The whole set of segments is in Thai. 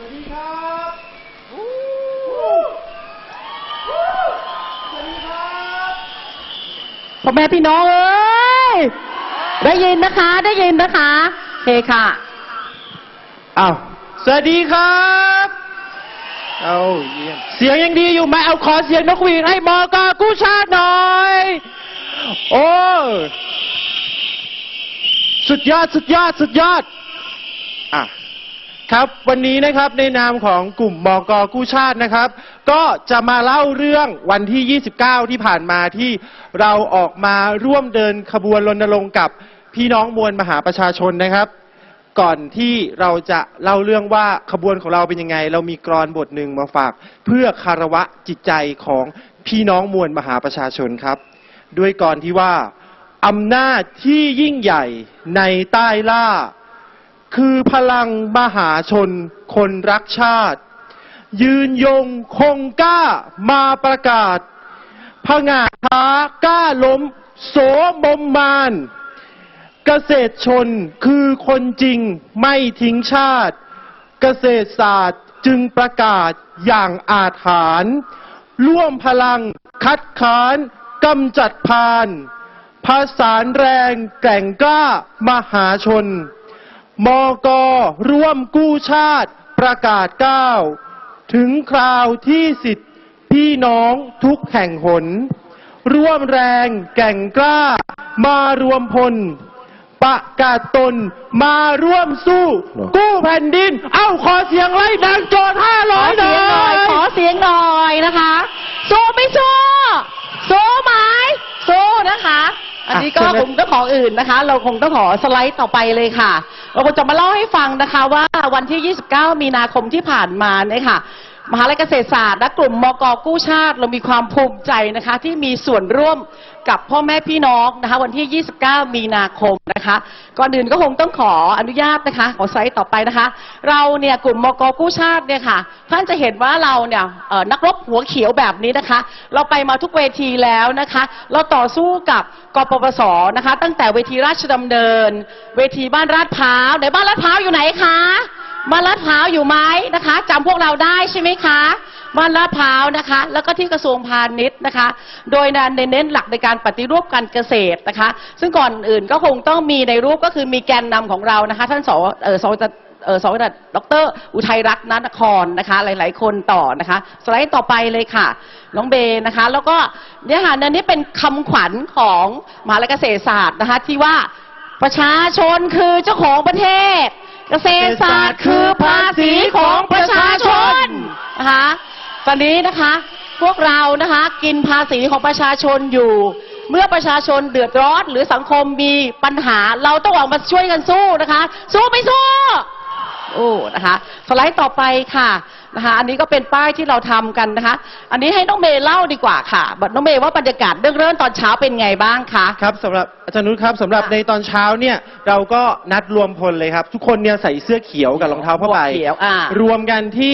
วัสดีครับวู้สวัสดีครับพ่อแม่พี่น้องเอ้ย ได้ยินนะคะ ได้ยินนะคะโอเคค่ะ อ้าว สวัสดีครับ เอาเยี่ยม เสียงยังดีอยู่ไหมเอาขอเสียงนกหวีดให้มอกากู้ชาติหน่อย โอ้ สุดยอด สุดยอด สุดยอด อะ ครับ วันนี้นะครับในนามของกลุ่มมอกอกู้ชาตินะครับ ก็จะมาเล่าเรื่องวันที่ 29 ที่ผ่านมาที่เราออกมาร่วมเดินขบวนรณรงค์กับพี่น้องมวลมหาประชาชนนะครับ ก่อนที่เราจะเล่าเรื่องว่าขบวนของเราเป็นยังไง เรามีกรอนบทหนึ่งมาฝาก เพื่อคารวะจิตใจของพี่น้องมวลมหาประชาชนครับ ด้วยกรอนที่ว่าอำนาจที่ยิ่งใหญ่ในใต้ล่า คือพลังมหาชนคนรักชาติ ยืนยงคงกล้ามาประกาศผงาท้ากล้าล้ม โสมมมานเกษตรชนคือคนจริงไม่ทิ้งชาติ เกษตรศาสตร์จึงประกาศอย่างอาถรรพ์ร่วมพลังคัดค้านกำจัดพานผสานแรงแกร่งกล้ามหาชน มกร่วมกู้ชาติประกาศก้าวถึงคราวที่สิทธิพี่น้องทุกแห่งหน ร่วมแรงแก่งกล้ามารวมพล ประกาศตนมาร่วมสู้ กู้แผ่นดิน เอ้าขอเสียงไล่ดังโจทย์ห้าขร้ออยหน่เสียงหน่อยขออยเสียงหน่อยนะคะ สู้ไม่สู้ สู้ไหมสู้นะคะ อันนี้ก็คงต้องขออื่นนะคะ เราคงต้องขอสไลด์ต่อไปเลยค่ะ เราคงจะมาเล่าให้ฟังนะคะว่าวันที่ 29 มีนาคมที่ผ่านมาเนี่ยค่ะ มหาลัยเกษตรศาสตร์และกลุ่มมกกู้ชาติ เรามีความภูมิใจนะคะ ที่มีส่วนร่วม กับพ่อแม่พี่น้องนะคะ วันที่ 29 มีนาคมนะคะก่อนอื่นก็คงต้องขออนุญาตนะคะ ขอไซต์ต่อไปนะคะ เราเนี่ยกลุ่มมกกู้ชาติเนี่ยค่ะ ท่านจะเห็นว่าเราเนี่ยนักรบหัวเขียวแบบนี้นะคะ เราไปมาทุกเวทีแล้วนะคะ เราต่อสู้กับกปปสนะคะ ตั้งแต่เวทีราชดำเนิน เวทีบ้านราดพร้าวไหนบ้านราดพร้าวอยู่ไหนคะ บ้านลาดพร้าวอยู่ไหมนะคะจำพวกเราได้ใช่ไหมคะบ้านลาดพร้าวนะคะ แล้วก็ที่กระทรวงพาณิชย์นะคะ โดยนเน้นหลักในการปฏิรูปการเกษตรนะคะ ซึ่งก่อนอื่นก็คงต้องมีในรูปก็คือมีแกนนำของเรานะคะ ท่านสเออสวเออสวดรอุทัยรัตน์นนครนะคะ หลาย ๆ คนต่อนะคะ สไลด์ต่อไปเลยค่ะ น้องเบนะคะ แล้วก็เนี่ยค่ะอันนี้เป็นคำขวัญของมหาลัยเกษตรศาสตร์นะคะที่ว่าประชาชนคือเจ้าของประเทศ เกษตรศาสตร์คือภาษีของประชาชนนะคะตอนนี้นะคะ พวกเรานะคะกินภาษีของประชาชนอยู่ เมื่อประชาชนเดือดร้อนหรือสังคมมีปัญหา เราต้องออกมาช่วยกันสู้นะคะ สู้ไม่สู้โอ้นะคะสไลด์ต่อไปค่ะ นะคะอันนี้ก็เป็นป้ายที่เราทำกันนะคะอันนี้ให้น้องเมย์เล่าดีกว่าค่ะบัดน้องเมย์ว่าบรรยากาศเรื่องเริ่มตอนเช้าเป็นไงบ้างคะครับสำหรับอาจารย์นุชครับสำหรับค่ะในตอนเช้าเนี่ยเราก็นัดรวมพลเลยครับ ทุกคนเนี่ยใส่เสื้อเขียวกับรองเท้าผ้าใบเขียวอ่ารวมกันที่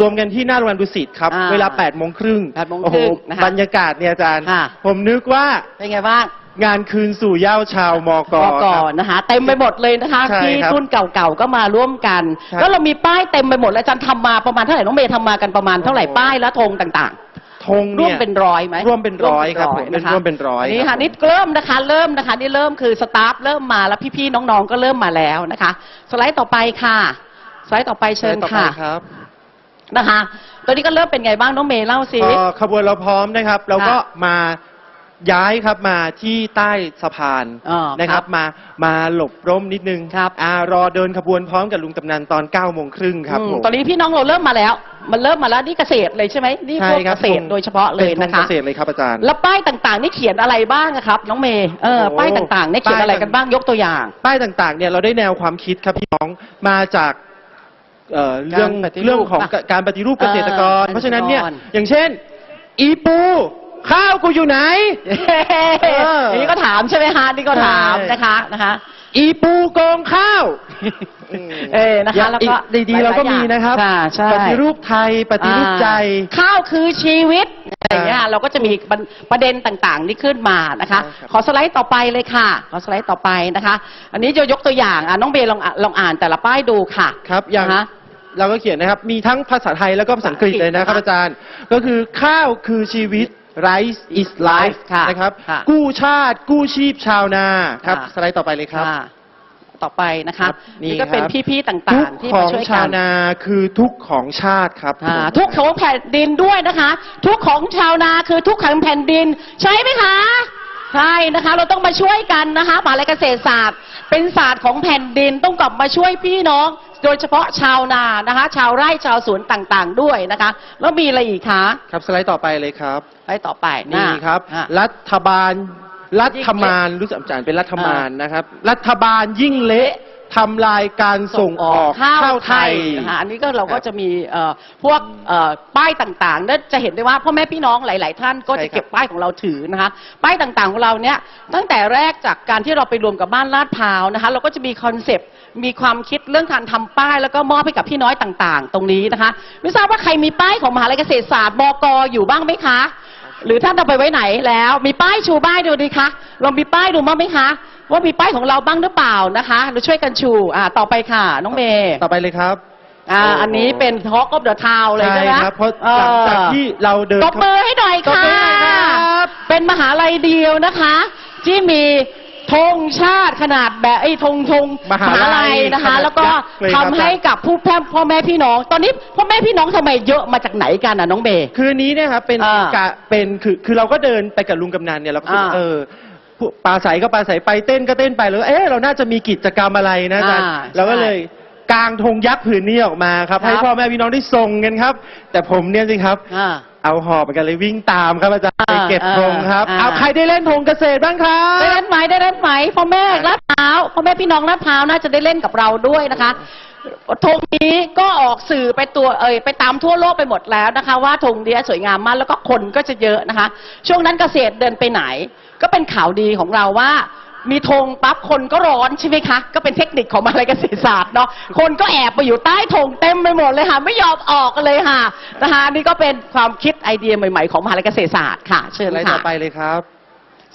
รวมกันที่หน้าโรงแรมดุสิตครับอ่าเวลา8ปดโมงครึ่งแปดโมงโอ้คโหรึ่งนะคะบรรยากาศเนี่ยอาจารย์ค่ะผมนึกว่าเป็นไงบ้าง งานคืนสู่เหย้าชาวมกก็คก่อรับนนะคะเต็มไปหมดเลยนะคะใช่ที่ครับรุ่นเก่าๆก็มาร่วมกัน ใช่ แล้วเรามีป้ายเต็มไปหมดแล้วอาจารย์ทำมาประมาณเท่าไหร่น้องเมย์ทำมากันประมาณเท่าไหร่โอ้โหป้ายและธงต่างธงๆ ร่วเนี่มยเป็นร้อยไหมร่วมเป็นร้อยครับผมนะคะร่วมเป็นร้อยนี่ครัค่ะบผม นี่เริ่มนะคะเริ่มนะคะนี่เริ่มคือสตาฟเริ่มมาแล้วพี่ๆน้องๆก็เริ่มมาแล้วนะคะ สไลด์ต่อไปค่ะสไลด์ต่อไปเชิญต่อไปค่ะครับนะคะตอนนี้ก็เริ่มเป็นไงบ้างน้องเมย์เล่าสิ เอ่อขบวนเราพร้อมนะครับ เราก็ค่ะมา ย้ายครับมาที่ใต้สะพานอ๋อนะครับ มามาหลบร่มนิดนึงครับ อ่ารอเดินขบวนพร้อมกับลุงกำนันตอน9ก้าโมงครึ่งครับอืมผม ตอนนี้พี่น้องเราเริ่มมาแล้ว มันเริ่มมาแล้วนี่เกษตรเลยใช่ไหมนี่ใช่พวกครัเกบษตรโดยเฉพาะเลยป็นะธงคะ เกษตรเลยครับอาจารย์ แล้วป้ายต่างๆ นี่เขียนอะไรบ้างอะครับ น้องเมย์เออโอ้โห ป้ายต่างๆนี่เขียนอะไรกันบ้างยกตัวอย่าง ป้ายต่างๆเนี่ยเราได้แนวความคิดครับพี่น้องมาจากเอ่อเรื่องการปฏิรูปเรื่องของปะการปฏิรูปเกษตรกร เออเพราะฉะนั้นเนี่ยเกษตรกร อย่างเช่น อีปู ข้าวกูอยู่ไหนออั นนี้ก็ถามใช่ไหมฮะนี่ก็ถามใช่นะคะนะคะ อีปูโกงข้าวเออนะคะแล้วก็อีดีๆเราก็มีนะครับค่ะใช่ ปฏิรูปไทยปฏิรูปใจ อ่าข้าวคือชีวิตอะไรอย่างเงี้ยเราก็จะมีประประเด็นต่างๆนี่ขึ้นมานะคะใช่ครับขอสไลด์ต่อไปเลยค่ะ ขอสไลด์ต่อไปนะคะ อันนี้จะยกตัวอย่างอะน้องเบย์ลองอะลองอ่านแต่ละป้ายดูค่ะครับอย่าง นะคะเราก็เขียนนะครับ มีทั้งภาษาไทยแล้วก็ภาษาอังกฤษเลยนะครับอาจารย์ ก็คือข้าวคือชีวิต rice is life ค่ะนะครับ ค่ะกู้ชาติ กู้ชีพชาวนาครับ ค่ะ สไลด์ต่อไปเลยครับ ค่ะต่อไปนะครัคะบนี่นี่ก็เป็นครับ พี่ๆต่ทุากงๆที่ขมาองช่วยชากัวนนาคือทุกของชาติครับอ่าทุกของแผ่นดินด้วยนะคะ ทุกของชาวนาคือทุกของแผ่นดิน ใช่ไหมคะ ใช่นะคะ เราต้องมาช่วยกันนะคะมหาลัยเกษตรศาสตร์ เป็นศาสตร์ของแผ่นดินต้องกลับมาช่วยพี่น้อง โดยเฉพาะชาวนานะคะ ชาวไร่ชาวสวนต่างๆ ด้วยนะคะ แล้วมีอะไรอีกคะครับสไลด์ต่อไปเลยครับไปต่อไปนี่ครับ อะ รัฐบาลรัฐมานรู้สึกอาจารย์เป็นรัฐมานนะครับ รัฐบาลยิ่งเละ ทำลายการส่งออกข้าวไทยนะคะอันนี้ก็เราครัก็บจะมีเอ่อพวกเอ่อป้ายต่างๆนั่นจะเห็นได้ว่าพ่อแม่พี่น้องหลาย ๆ ท่านก็ใช่จะครับเก็บป้ายของเราถือนะคะ ป้ายต่างๆของเราเนี่ยตั้งแต่แรกจากการที่เราไปรวมกับบ้านลาดพร้าวนะคะเราก็จะมีคอนเซปต์มีความคิดเรื่องการทำป้ายแล้วก็มอบให้กับพี่น้อยต่างๆ ตรงนี้นะคะ ไม่ทราบว่าใครมีป้ายของมหาลัยเกษตรศาสตร์มกอยู่บ้างไหมคะ หรือท่านเอาไปไว้ไหนแล้ว มีป้ายชูป้ายดูดิคะลองมีป้ายดูบ้างไหมคะ ว่ามีป้ายของเราบ้างหรือเปล่านะคะเราช่วยกันชูอ่าต่อไปค่ะ น้องเมย์ต่อไปเลยครับ อ่าโอ้โหอันนี้เป็นท็อกอ f เดอะทาวเลยใช่ใช่ไหมครับเพราะหลังจากที่เราเดินตบมือให้หน่อยตบค่ะ มือหน่อยครับ เป็นมหาลัยเดียวนะคะ ที่มีธงชาติขนาดแบบไอ้ธงธงมหาลัยนะคะ ขนาดแล้วก็ยักษ์เลยครับทำให้กับผู้แพร่พ่อแม่พี่น้อง ตอนนี้พ่อแม่พี่น้องทำไมเยอะมาจากไหนกันอะน้องเบย์ คืนนี้เนี่ยครับเป็นอ่ากะเป็นคือคือเราก็เดินไปกับลุงกำนันเนี่ยเราก็คิดอ่าเออ ผู้ปลาใสก็ปลาใสไปเต้นก็เต้นไปแล้วเอ๊ะเราน่าจะมีกิจกรรมอะไรนะอาจารย์อ่าเราก็ใช่เลยกางธงยักษ์ผืนนี้ออกมาครับ ครับ ให้พ่อแม่พี่น้องได้ส่งกันครับ แต่ผมเนี่ยสิครับ อ่า เอาหอบไปกันเลยวิ่งตามครับอาจารย์อ่าไปเก็บธงครับอ่า เอาใครได้เล่นธงเกษตรบ้างครับ ได้เล่นไหมได้เล่นไหมพ่อแม่ลาดพร้าวพ่อแม่พี่น้องลาดพร้าวน่าจะได้เล่นกับเราด้วยนะคะธงนี้ก็ออกสื่อไปตัวเอ่ยไปตามทั่วโลกไปหมดแล้วนะคะ ว่าธงนี้สวยงามมากแล้วก็คนก็จะเยอะนะคะ ช่วงนั้นเกษตรเดินไปไหน ก็เป็นข่าวดีของเราว่า มีธงปั๊บคนก็ร้อนใช่ไหมคะ ก็เป็นเทคนิคของมหาลัยเกษตรศาสตร์เนาะคนก็แอบไปอยู่ใต้ธงเต็มไปหมดเลยค่ะ ไม่ยอมออกกันเลยค่ะนะคะนี่ก็เป็นความคิดไอเดียใหม่ๆของมหาลัยเกษตรศาสตร์ค่ะ เชิญอะไรค่ะต่อไปเลยครับ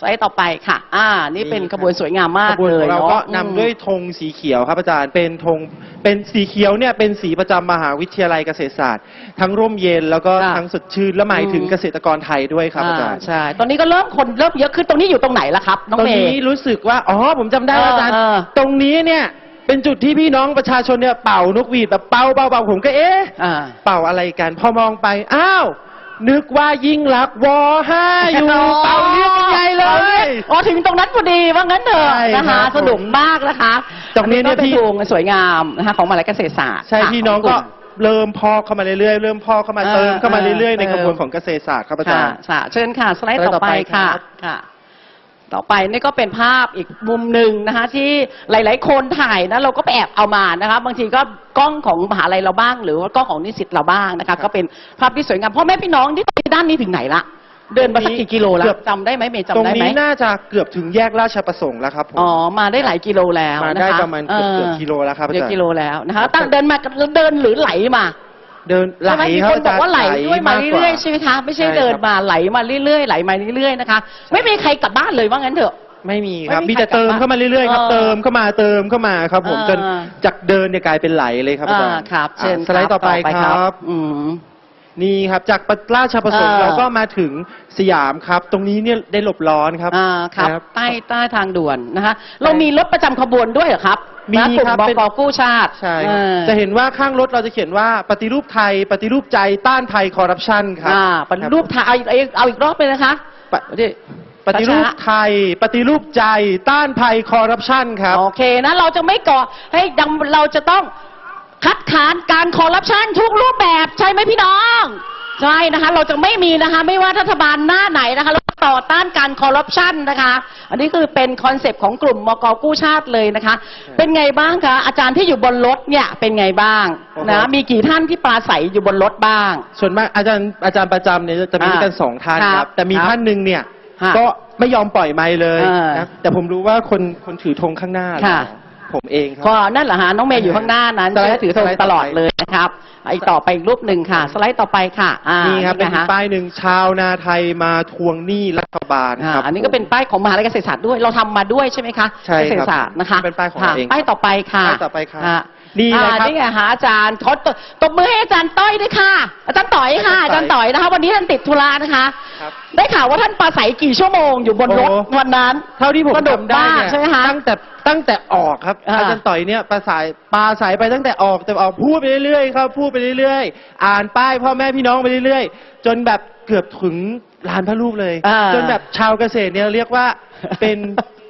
สไลด์ต่อไปค่ะ อ่า นี่เป็นนี่ครับขบวนสวยงามมากขบวนเลขยองเราเนาะก็นำอืมด้วยธงสีเขียวครับอาจารย์เป็นธงเป็นสีเขียวเนี่ยเป็นสีประจำมหาวิทยาลัยเกษตรศาสตร์ ทั้งร่มเย็นแล้วก็ค่ะทั้งสดชื่นและหมายถึงอืมเกษตรกรไทยด้วยครับอาจารย์ ใช่ ตอนนี้ก็เริ่มคนเริ่มเยอะขึ้น ตรงนี้อยู่ตรงไหนล่ะครับ น้องตรงเมนี้ย์รู้สึกว่า อ๋อ ผมจำได้ว่าอาจารย์ เออเออตรงนี้เนี่ย เป็นจุดที่พี่น้องประชาชนเนี่ยเป่านกหวีดแบบเป่าเป่าเป่าผมก็เอ๊ะ อ่า เป่าอะไรกัน พอมองไป อ้าว นึกว่ายิ่งรักษณ์วอห้าอยู่เป่าเรียกกันใหญ่เลยอ๋อถึงตรงนั้นพอดีว่างั้นเถอะใช่นะครัคะ บสนุกมากนะคะตรงนี้เนี่ยอัก็พี่เป็นธงสวยงามนะคะของมหาลัยเกษตรศาสตร์ใช่ค่ะพี่น้องขก็ลุ่ม เริ่มพอกเข้ามาเรื่อยๆเริ่มพอกเข้ามาเออเติมเข้ามาเรื่อยๆในเออกระบวนของเกษตรศาสตร์ครับอาจาค่ะรย์ ค่ะเชิญค่ะ สไลด์สไลด์ต่อไปต่อไปค่ะครับค่ะ ต่อไปนี่ก็เป็นภาพอีกมุมหนึ่งนะคะที่หลาย ๆ คนถ่ายนะเราก็ไปแอบเอามานะคะบางทีก็กล้องของมหาลัยเราบ้าง หรือว่ากล้องของนิสิตเราบ้างนะคะก็เป็นภาพที่สวยงามพ่อแม่พี่น้องที่ด้านนี้ถึงไหนละเดินมาสักกี่กิโลละเกือบจำได้ไหมเมย์ตรงจำได้ไหมนี้น่าจะเกือบถึงแยกราชประสงค์แล้วครับผมอ๋อมาได้หลายกิโลแล้วมานะคะได้ประมาณเกือบเกือบกิโลแล้วครับอาเกือบจารย์กิโลแล้วนะคะตั้งเดินมาเดินหรือไหลมา เดินไหลใช่ไหมมีครับคนบอกว่าไหลด้วยมาไหกเรื่อยๆใช่ไหมคะไม่ใช่ใช่ครับเดินมาไหลมาเรื่อยๆไหลมาเรื่อยๆนะคะ ไม่มีใครกลับบ้านเลยว่างั้นเถอะ ไม่มีครับไม่มีมีแต่ใครกลับเติมเข้ามาเรื่อยๆครับ เออเติมเข้ามาเติมเข้ามาครับ ผมเออ จนจากเดินเนี่ยกลายเป็นไหลเลยครับอาจารอ่าย์ครับ เชิญอะสไลด์ต่อไปครับ อืม นี่ครับจากราชประสงค์เออ เราก็มาถึงสยามครับ ตรงนี้เนี่ยได้หลบร้อนครับอ่าครับ นะ ใต้ใต้ทางด่วนนะคะ เรามีรถประจำขบวนด้วยเหรอครับ มีนะกลุ่มครับบเป็น กกู้ชาติใช่เอครับอจะเห็นว่าข้างรถเราจะเขียนว่าปฏิรูปไทย ปฏิรูปใจต้านภัยคอร์รัปชันครับอ่าปฏิรูปไทยเอาอีกเอาอีกเอาอีกรอบเลยนะคะปฏิปฏิรูปไทย ปฏิรูปใจต้านภัยคอร์รัปชันครับ โอเคนะ เราจะไม่ก่อให้ดังเราจะต้องคัดค้านการคอร์รัปชันทุกรูปแบบใช่ไหมพี่น้อง ใช่นะคะ เราจะไม่มีนะคะ ไม่ว่ารัฐบาลหน้าไหนนะคะเรา ต่อต้านการคอร์รัปชันนะคะ อันนี้คือเป็นคอนเซปต์ของกลุ่มมกกู้ชาติเลยนะคะ เป็นไงบ้างคะอาจารย์ที่อยู่บนรถเนี่ยเป็นไงบ้างโอ้โหนะมีกี่ท่านที่ปราศัยอยู่บนรถบ้าง ส่วนมากอาจารย์อาจารย์ประจำเนี่ยจะมีด้วยกันอ่าสองท่านคครัรับบแต่มีครับท่านหนึ่งเนี่ยฮะก็ไม่ยอมปล่อยไม้เลยเออนะแต่ผมรู้ว่าคนคนถือธงข้างหน้าค่ะ ผมเองครัก็นั่นแหละฮะน้องเมย์อยู่ข้างหน้านั้นสไลด์จะถือธงสไลด์ตลอดต่อไปเลยนะครับอีกต่อไปอีกรูปหนึ่งค่ะ สไลด์ต่อไปค่ะอ่านี่ครับเป็นไงอีฮะกป้ายหนึ่งชาวนาไทยมาทวงหนี้รัฐบาลอ่าครับอันนี้ก็เป็นป้ายของมหาลัยเกษตรศาสตร์ด้วยเราทำมาด้วยใช่ไหมคะใช่ครับเกษตรศาสตร์นะคะเป็นป้ายของเราเองป้ายต่อไปค่ะป้ายต่อไปครั บอ่านี่แหละครับ อ่านี่ไงหาอาจารย์ขอตบตบมือให้อาจารย์ต้อยด้วยค่ะ อาจารย์ต่อยค่ะ อาอาจาจารรย์ย์ต่ต่ออยยนะคะ วันนี้ท่านติดธุระนะคะ ครับได้ข่าวว่าท่านปราศัยกี่ชั่วโมงอยู่บนรถโอ้ วันนั้น เท่าที่ผมสนุกจำได้มากเนี่ยใช่ไหมคะตั้งแต่ตั้งแต่ออกครับอ่า อาจารย์ต่อยเนี่ยปลาสายปลาสายไปตั้งแต่ออกแต่ออกพูดไปเรื่อยๆครับพูดไปเรื่อยๆ อ่านป้ายพ่อแม่พี่น้องไปเรื่อยๆ จนแบบเกือบถึงลานพระรูปเลย อ่าจนแบบชาวเกษตรเนี่ยเรียกว่าเป็น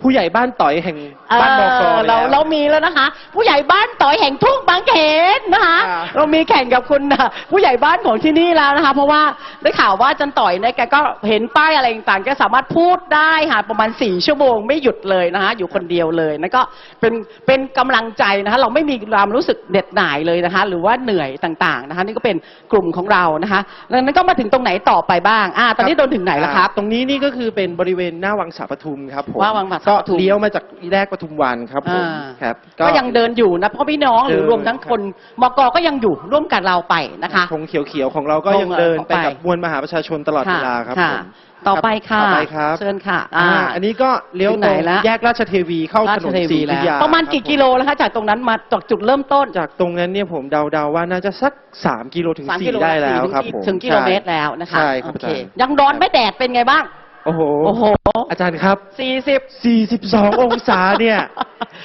ผู้ใหญ่บ้านต่อยแห่งบ้านบกเออไปเราแล้ว เรามีแล้วนะคะ ผู้ใหญ่บ้านต่อยแห่งทุ่งบางเขนนะคะ อ่า เรามีแข่งกับคุณน่ะผู้ใหญ่บ้านของที่นี่แล้วนะคะ เพราะว่าได้ข่าวว่าอาจันต่อยเนี่ยแกก็เห็นป้ายอะไรต่างๆแกสามารถพูดได้ค่ะประมาณสี่ชั่วโมงไม่หยุดเลยนะคะ อยู่คนเดียวเลยนั่นก็เป็นเป็นกำลังใจนะคะ เราไม่มีความรู้สึกเด็ดหน่ายเลยนะคะ หรือว่าเหนื่อยต่างๆนะคะ นี่ก็เป็นกลุ่มของเรานะคะแล้วนั้นก็มาถึงตรงไหนต่อไปบ้างอ่าตอนนี้โดนถึงไหนแล้วครับ ตรงนี้นี่ก็คือเป็นบริเวณหน้าวังสาปทุมครับผมว่าวังสาปก็ทุมเลี้ยวมาจากแยกปทุมวันครับผมอ่าครับ ก็ยังเดินอยู่นะเพราะพี่น้องหรือเดินรวมทั้งคนมกก็ยังอยู่ร่วมกันเราไปนะคะ ธงเขียวๆของเราก็ยังเดินไป กับมวลมหาประชาชนตลอดเวลาครับค่ะผมต่อไปค่ะ ต่อไปครับเชิญค่ะอ่าอันนี้ก็เลี้ยวถึงตไหนรงแล้วแยกราชเทวีเข้าราถชนนเทศรีวีอยุแล้ธวยาประมาณคบกี่ผกิโลแล้วคะจากตรงนั้นมาจากจุดเริ่มต้นจากตรงนั้นเนี่ยผมเดาๆว่าน่าจะสักสามกิโลถึงสามสี่กิโลได้แล้วถึงครับผมถึงกิโลเมตรแล้วนะคะใช่ครับโออาเคจารย์ยังร้อนไม่แดดเป็นไงบ้าง โอ้โห โอ้โหอาจารย์ครับ สี่สิบ 42 องศาเนี่ย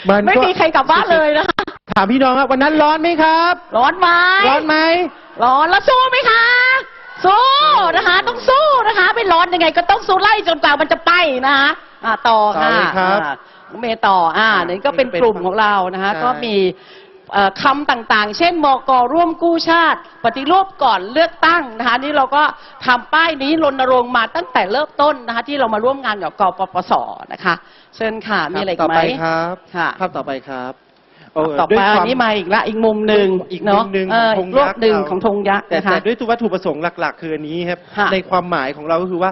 มันไม่ก็มีใครกลับบ้านเลยนะคะถามพี่น้องครับวันนั้นร้อนไหมครับ ร้อนไหมร้อนไหม ร้อนแล้วสู้ไหมคะ สู้นะคะ ต้องสู้นะคะ ไม่ร้อนยังไงก็ต้องสู้ไล่จนกว่ามันจะไปนะคะอ่าต่อค่ะต่อเลยครับอ่าน้องเมย์ต่ออ่านี่ก็เป็นเป็นกลุ่มของเรานะคะ ใช่ ก็มีเอ่อ คำต่างๆ เช่นมกร่วมกู้ชาติ ปฏิรูปก่อนเลือกตั้งนะคะนี่เราก็ทำป้ายนี้รณรงค์มาตั้งแต่เริ่มต้นนะคะที่เรามาร่วมงานกับกปปสนะคะ เชิญค่ะมีอะไรอีต่อกไหมไปครับค่ะภาพต่อไปครับโอ้ต่อด้ไปวยควอันนี้มาอีกละอีกมุมหนึ่งอีกเนาะมุมหนึ่งเออของธงอีกรูปยักษ์หนึ่งเราของธงยักษ์แต่นะคะแต่ด้วยวัตถุประสงค์หลัก ๆ คืออันนี้ครับค่ะในความหมายของเราก็คือว่า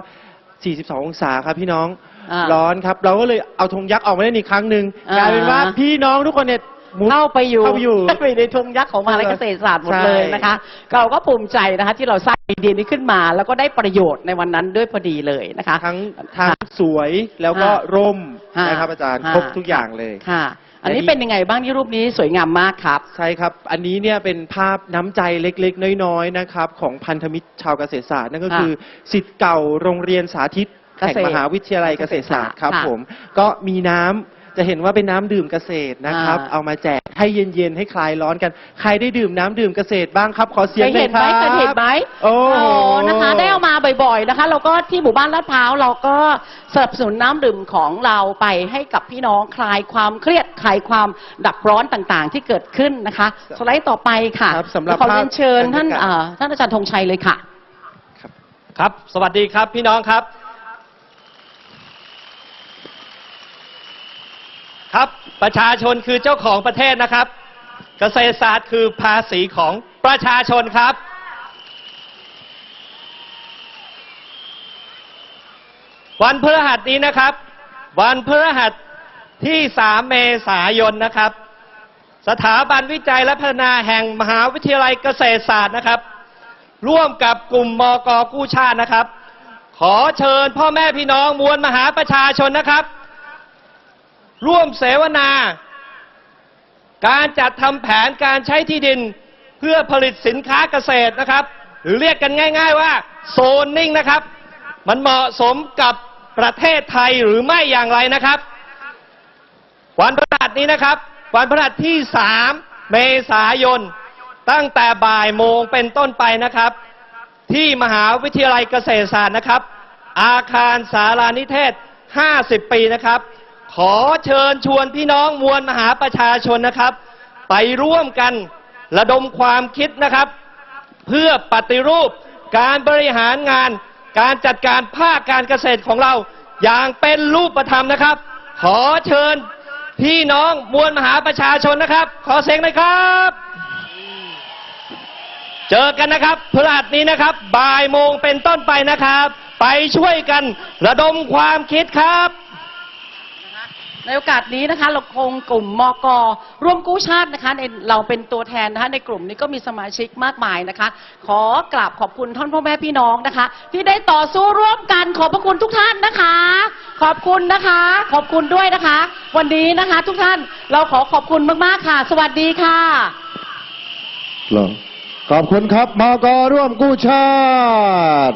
42 องศาครับพี่น้องอ่าร้อนครับ เราก็เลยเอาธงยักษ์ออกมาเล่นอีกครั้งหนึ่งอ่ากลายเป็นว่าพี่น้องทุกคนเนี่ยมุด เข้าไปอยู่เข้าไปอยู่ไปในธงยักษ์ของมหาลัยเกษตรศาสตร์หมดใช่เลยนะคะ เราก็ภูมิใจนะคะที่เราสร้างไอเดียนี้ขึ้นมา แล้วก็ได้ประโยชน์ในวันนั้นด้วยพอดีเลยนะคะ ทั้งทั้งสวยแล้วก็ค่ะร่มค่ะนะครับอาจารย์ค่ะครบทุกอย่างเลยค่ะอันนี้และนี่เป็นยังไงบ้างที่รูปนี้สวยงามมากครับ ใช่ครับ อันนี้เนี่ยเป็นภาพน้ำใจเล็กๆ น้อยๆนะครับของพันธมิตรชาวเกษตรศาสตร์นั่นก็ค่ะคือสิทธิ์เก่าโรงเรียนสาธิตเกแห่งษตรมหาวิทยาลัยเกษตรศาสตร์ครับค่ะผมก็มีน้ำ จะเห็นว่าเป็นน้ำดื่มเกษตรนะครับ อ่า เอามาแจกให้เย็นๆให้คลายร้อนกัน ใครได้ดื่มน้ำดื่มเกษตรบ้างครับ ขอเสียงเคยหน่เห็อนยไหคมรับเคยเห็นไหมโอ้โห นะคะ ได้เอามาบ่อยๆนะคะแล้วก็ที่หมู่บ้านลาดพร้าวเราก็สนับสนุนน้ำดื่มของเราไปให้กับพี่น้องคลายความเครียดคลายความดับร้อนต่างๆ ที่เกิดขึ้นนะคะ สไลด์ต่อไปค่ะครับสำหรับขอเรียนเชิญภาพท่านบรรยากาศ เอ่อท่านอาจารย์ธงชัยเลยค่ะ ครับ สวัสดีครับพี่น้องครับ ครับ ประชาชนคือเจ้าของประเทศนะครับ เกษตรศาสตร์คือภาษีของประชาชนครับ วันพฤหัสนี้นะครับ วันพฤหัสที่ 3 เมษายนนะครับ สถาบันวิจัยและพัฒนาแห่งมหาวิทยาลัยเกษตรศาสตร์นะครับ ร่วมกับกลุ่มมกกู้ชาตินะครับ ขอเชิญพ่อแม่พี่น้องมวลมหาประชาชนนะครับ ร่วมเสวนา การจัดทำแผนการใช้ที่ดินเพื่อผลิตสินค้าเกษตรนะครับ หรือเรียกกันง่าย ๆ ว่าโซนนิ่งนะครับ มันเหมาะสมกับประเทศไทยหรือไม่อย่างไรนะครับ วันพฤหัสนี้นะครับ วันพฤหัสที่ 3 เมษายน ตั้งแต่บ่ายโมงเป็นต้นไปนะครับ ที่มหาวิทยาลัยเกษตรศาสตร์นะครับ อาคารสารานิเทศ 50 ปีนะครับ ขอเชิญชวนพี่น้องมวลมหาประชาชนนะครับ ไปร่วมกันระดมความคิดนะครับ เพื่อปฏิรูปการบริหารงาน การจัดการภาคการเกษตรของเรา อย่างเป็นรูปธรรมนะครับ ขอเชิญพี่น้องมวลมหาประชาชนนะครับ ขอเสียงหน่อยครับ เจอกันนะครับพฤหัสนี้นะครับบ่ายโมงเป็นต้นไปนะครับ ไปช่วยกันระดมความคิดครับ ในโอกาสนี้นะคะเราคงกลุ่มมกร่วมกู้ชาตินะคะในเราเป็นตัวแทนนะคะในกลุ่มนี้ก็มีสมาชิกมากมายนะคะ ขอกราบขอบคุณท่านพ่อแม่พี่น้องนะคะ ที่ได้ต่อสู้ร่วมกันขอบพระคุณทุกท่านนะคะ ขอบคุณนะคะ ขอบคุณด้วยนะคะ วันนี้นะคะ ทุกท่านเราขอขอบคุณมากๆค่ะ สวัสดีค่ะขอบคุณครับมกร่วมกู้ชาติ